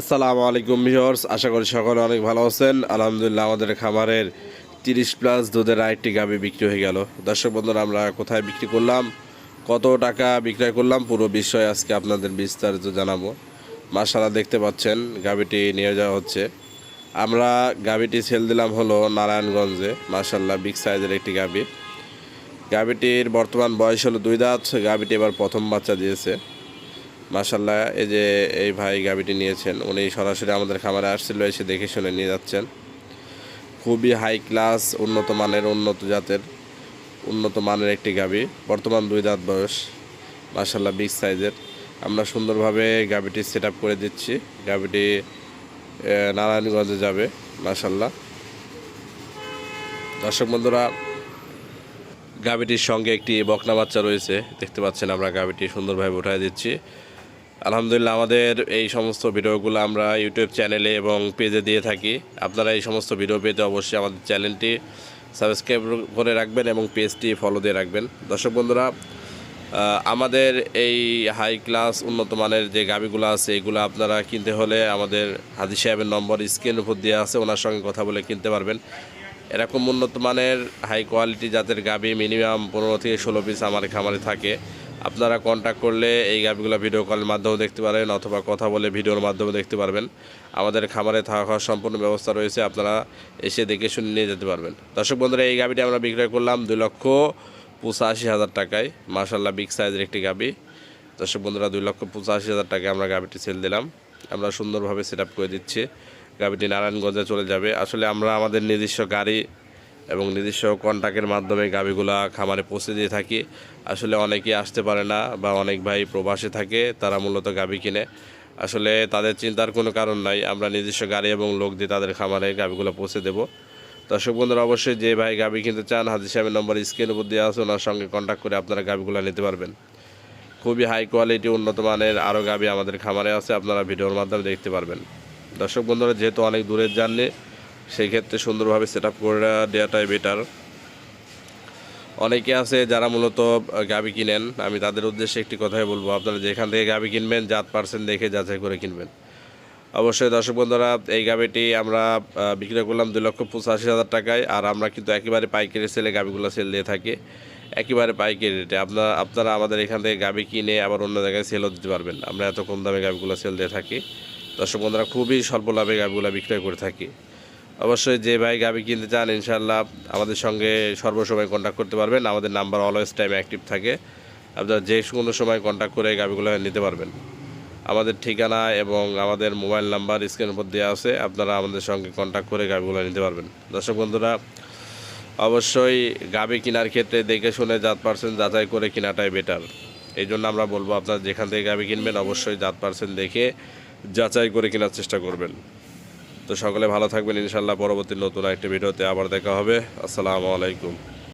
আসসালামু আলাইকুম ভিউয়ার্স, আশা করি সকলে অনেক ভালো আছেন। আলহামদুলিল্লাহ, আমাদের খামারের তিরিশ প্লাস দুধের আরেকটি গাবি বিক্রি হয়ে গেল। দর্শক বন্ধুরা, আমরা কোথায় বিক্রি করলাম, কত টাকা বিক্রয় করলাম, পুরো বিষয় আজকে আপনাদের বিস্তারিত জানাব। মাসাল্লাহ দেখতে পাচ্ছেন, গাবিটি নিয়ে যাওয়া হচ্ছে। আমরা গাবিটি সেল দিলাম হলো নারায়ণগঞ্জে মাসাল্লাহ বিগ সাইজের একটি গাবি। গাবিটির বর্তমান বয়স হলো দুই দাঁত, গাবিটি এবার প্রথম বাচ্চা দিয়েছে। মাশাল্লাহ এই যে এই ভাই গাবিটি নিয়েছেন, উনি সরাসরি আমাদের খামারে আসছিল, এসে দেখে শুনে নিয়ে যাচ্ছেন। খুবই হাই ক্লাস উন্নত মানের, উন্নত জাতের, উন্নত মানের একটি গাবি বর্তমান দুই দাঁত বয়স মাশাল্লাহ বিগ সাইজের আমরা সুন্দরভাবে গাবিটি সেট করে দিচ্ছি গাবিটি নারায়ণগঞ্জে যাবে মাশাল্লাহ দর্শক বন্ধুরা গাবিটির সঙ্গে একটি বকনা বাচ্চা রয়েছে, দেখতে পাচ্ছেন আমরা গাবিটি সুন্দরভাবে উঠাই দিচ্ছি। আলহামদুলিল্লাহ, আমাদের এই সমস্ত ভিডিওগুলো আমরা ইউটিউব চ্যানেলে এবং পেজে দিয়ে থাকি। আপনারা এই সমস্ত ভিডিও পেতে অবশ্যই আমাদের চ্যানেলটি সাবস্ক্রাইব করে রাখবেন এবং পেজটি ফলো দিয়ে রাখবেন। দর্শক বন্ধুরা আমাদের এই হাই ক্লাস উন্নত মানের যে গাবিগুলো আছে, এগুলো আপনারা কিনতে হলে আমাদের হাজি সাহেবের নম্বর স্ক্রিনের উপর দেওয়া আছে, ওনার সঙ্গে কথা বলে কিনতে পারবেন। এরকম উন্নত মানের হাই কোয়ালিটি জাতের গাবি মিনিমাম পনেরো থেকে ষোলো পিস আমার খামারে থাকে। আপনারা কন্ট্যাক্ট করলে এই গাবিগুলো ভিডিও কলের মাধ্যমে দেখতে পারেন অথবা কথা বলে ভিডিওর মাধ্যমে দেখতে পারবেন। আমাদের খামারে থাকা খাওয়ার সম্পূর্ণ ব্যবস্থা রয়েছে, আপনারা এসে দেখে শুনে নিয়ে যেতে পারবেন। দর্শক বন্ধুরা, এই গাবিটি আমরা বিক্রয় করলাম দুই লক্ষ পঁচাশি হাজার টাকায়। মার্শাল্লাহ বিগ সাইজের একটি গাবি। দর্শক বন্ধুরা, দুই লক্ষ পঁচাশি হাজার টাকায় আমরা গাবিটি সেল দিলাম। আমরা সুন্দরভাবে সেট করে দিচ্ছি। গাবিটি নারায়ণগঞ্জে চলে যাবে। আসলে আমরা আমাদের নিজস্ব গাড়ি এবং নিজস্ব কন্ট্যাক্টের মাধ্যমে গাবিগুলা খামারে পৌঁছে দিয়ে থাকি। আসলে অনেকেই আসতে পারে না বা অনেক ভাই প্রবাসে থাকে, তারা মূলত গাবি কিনে। আসলে তাদের চিন্তার কোনো কারণ নাই, আমরা নিজস্ব গাড়ি এবং লোক দিয়ে তাদের খামারে গাভীগুলো পৌঁছে দেবো। দর্শক বন্ধুরা, অবশ্যই যে ভাই গাবি কিনতে চান, হাজির সাহেবের নম্বর স্ক্রিনের উপর দেওয়া আছে, ওনার সঙ্গে কন্ট্যাক্ট করে আপনারা গাবিগুলো নিতে পারবেন। খুবই হাই কোয়ালিটি উন্নত মানের আরও গাবি আমাদের খামারে আছে, আপনারা ভিডিওর মাধ্যমে দেখতে পারবেন। দর্শক বন্ধুরা, যেহেতু অনেক দূরের জানলে সেই ক্ষেত্রে সুন্দরভাবে সেট আপ করে দেওয়াটাই বেটার অনেকে আছে যারা মূলত গাবি কিনেন। আমি তাদের উদ্দেশ্যে একটি কথাই বলব। আপনারা যেখান থেকে গাবি কিনবেন জাত পার্সেন্ট দেখে যাচাই করে কিনবেন। অবশ্যই দর্শক বন্ধুরা এই গাবিটি আমরা আহ, বিক্রি করলাম দুই লক্ষ পঁচাশি হাজার টাকায় আর আমরা কিন্তু একেবারে পাইকারি সেলে গাবিগুলো সেল দিয়ে থাকি। একেবারে পাইকারি রেটে আপনারা আপনারা আমাদের এখান থেকে গাবি কিনে আবার অন্য জায়গায় সেলও দিতে পারবেন। আমরা এত কম দামে গাবিগুলো সেল দিয়ে থাকি। দর্শক বন্ধুরা খুবই স্বল্প লাভে গাবিগুলো বিক্রয় করে থাকি। অবশ্যই যে ভাই গাবি কিনতে চান ইনশাল্লাহ আমাদের সঙ্গে সর্বসময় কন্ট্যাক্ট করতে পারবেন। আমাদের নাম্বার অলওয়েজ টাইম অ্যাক্টিভ থাকে। আপনারা যে কোনো সময় কন্ট্যাক্ট করে গাবিগুলো নিতে পারবেন। আমাদের ঠিকানা এবং আমাদের মোবাইল নাম্বার স্ক্রিনের উপর দেওয়া আছে। আপনারা আমাদের সঙ্গে কন্ট্যাক্ট করে গাবিগুলো নিতে পারবেন। দর্শক বন্ধুরা, অবশ্যই গাবি কেনার ক্ষেত্রে দেখে শুনে জাত পার্সেন্ট যাচাই করে কেনাটাই বেটার এই জন্য আমরা বলব, আপনারা যেখান থেকে গাবি কিনবেন, অবশ্যই জাত পার্সেন্ট দেখে যাচাই করে কেনার চেষ্টা করবেন। তো সকলে ভালো থাকবেন ইনশাল্লাহ পরবর্তী নতুন একটা ভিডিওতে আবার দেখা হবে। আসসালামু আলাইকুম।